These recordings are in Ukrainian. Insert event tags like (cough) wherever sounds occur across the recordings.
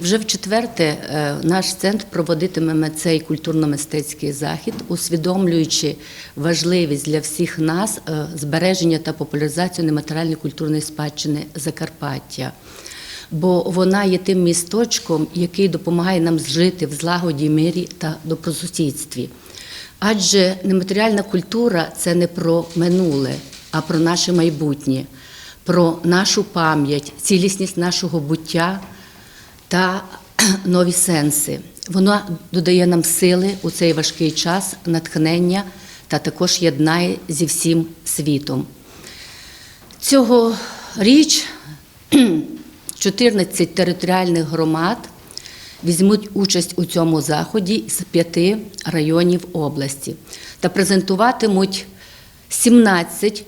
Вже в четверте е, наш центр проводитиме цей культурно-мистецький захід, усвідомлюючи важливість для всіх нас е, збереження та популяризацію нематеріальної культурної спадщини Закарпаття. Бо вона є тим місточком, який допомагає нам жити в злагоді, мирі та добросусідстві. Адже нематеріальна культура це не про минуле, а про наше майбутнє, про нашу пам'ять, цілісність нашого буття та (clears throat) нові сенси. Вона додає нам сили у цей важкий час, натхнення та також єднає зі всім світом. Цього річ (clears throat) 14 територіальних громад візьмуть участь у цьому заході з п'яти районів області та презентуватимуть 17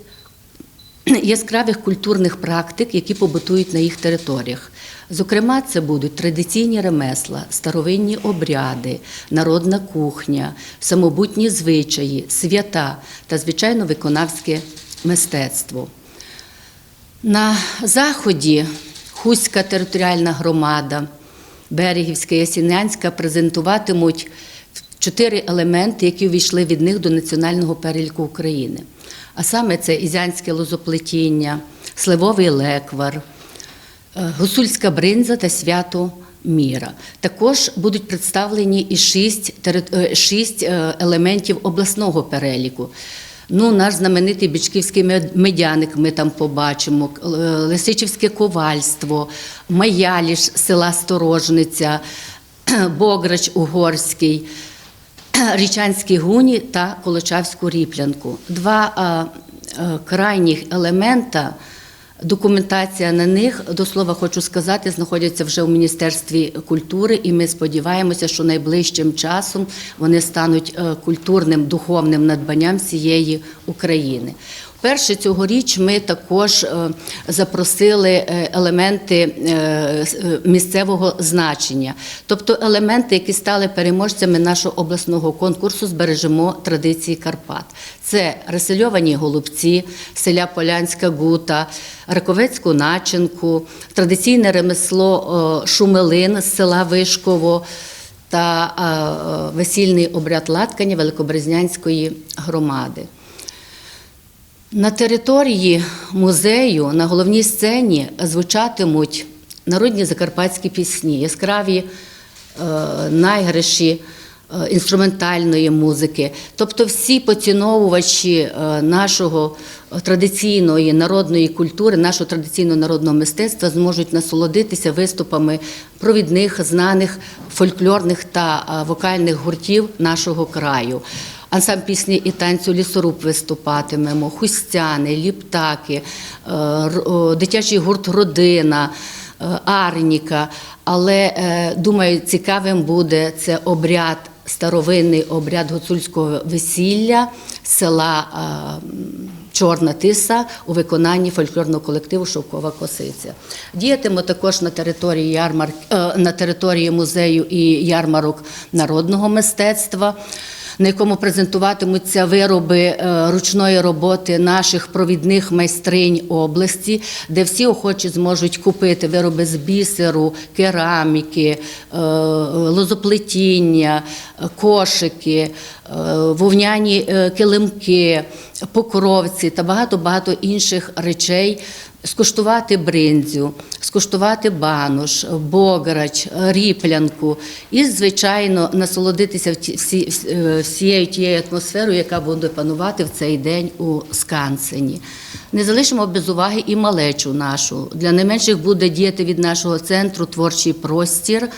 (clears throat) яскравих культурних практик, які побутують на їх територіях. Зокрема, це будуть традиційні ремесла, старовинні обряди, народна кухня, самобутні звичаї, свята та, звичайно, виконавське мистецтво. На заході Хуська територіальна громада, Берегівська і Ясінянська презентуватимуть чотири елементи, які увійшли від них до національного переліку України. А саме це ізянське лозоплетіння, сливовий леквар, е, гусульська бринза та свято міра. Також будуть представлені і шість, е, шість е, елементів обласного переліку. Ну, наш знаменитий Бічківський медяник ми там побачимо, Лисичівське ковальство, Маяліш села Сторожниця, (clears throat) Бограч Угорський, (clears throat) Річанські гуні та Колочавську ріплянку. Два крайніх елемента. Документація на них, до слова, хочу сказати, знаходяться вже у Міністерстві культури, і ми сподіваємося, що найближчим часом вони стануть е, культурним духовним надбанням всієї України. Вперше цьогоріч ми також е, запросили е, елементи е, місцевого значення, тобто елементи, які стали переможцями нашого обласного конкурсу Збережемо традиції Карпат. Це ресельовані голубці, селя Полянська гута, Раковецьку начинку, традиційне ремесло шумелин з села Вишково та весільний обряд латкання Великобрезнянської громади. На території музею на головній сцені звучатимуть народні закарпатські пісні, яскраві е, найгріші е, інструментальної музики. Тобто всі поціновувачі е, нашого традиційної народної культури, нашого традиційного народного мистецтва зможуть насолодитися виступами провідних знаних фольклорних та вокальних гуртів нашого краю. Ансамбль пісні і танцю лісоруб виступатимемо, хустяни, ліптаки, е, дитячий гурт Родина, е, Арніка. Але е, думаю, цікавим буде це обряд, старовинний обряд гуцульського весілля села Чорна Тиса у виконанні фольклорного колективу Шовкова Косиця. Діятиме також на території ярмар... е, на території музею і ярмарок народного мистецтва на якому презентуватимуться вироби е, ручної роботи наших провідних майстринь області, де всі охочі зможуть купити вироби з бісеру, кераміки, е, лозоплетіння, е, кошики, вовняні килимки, покровці та багато-багато інших речей. Скуштувати бринзю, скуштувати банош, бограч, ріплянку і, звичайно, насолодитися е, всією тією атмосферою, яка буде панувати в цей день у Скансені. Не залишимо без уваги і малечу нашу. Для найменших буде діяти від нашого центру творчий простір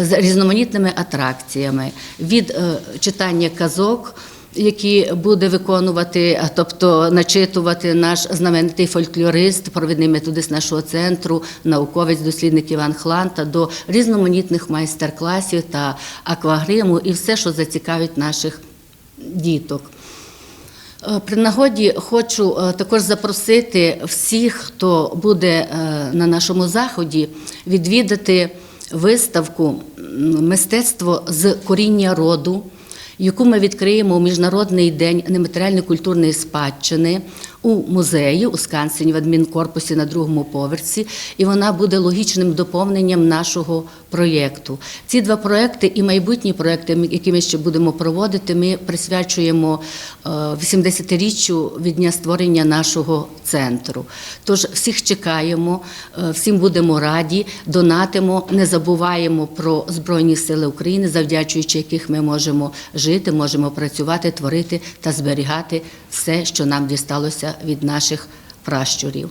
з різноманітними атракціями від е, читання казок які буде виконувати, тобто начитувати наш знаменитий фольклорист, провідний методист нашого центру, науковець, дослідник Іван Хланта, до різноманітних майстер-класів та аквагриму і все, що зацікавить наших діток. Е, При нагоді хочу е, також запросити всіх, хто буде е, на нашому заході, відвідати виставку Мистецтво з коріння роду, яку ми відкриємо у Міжнародний день нематеріальної культурної спадщини у музеї у Скансені в адмінкорпусі на другому поверсі, і вона буде логічним доповненням нашого проєкту. Ці два проекти і майбутні проекти, які ми ще будемо проводити, ми присвячуємо е, 80-річчю від дня створення нашого центру. Тож всіх чекаємо, е, всім будемо раді, донатимо, не забуваємо про Збройні Сили України, завдячуючи яких ми можемо жити, можемо працювати, творити та зберігати все, що нам дісталося від наших пращурів.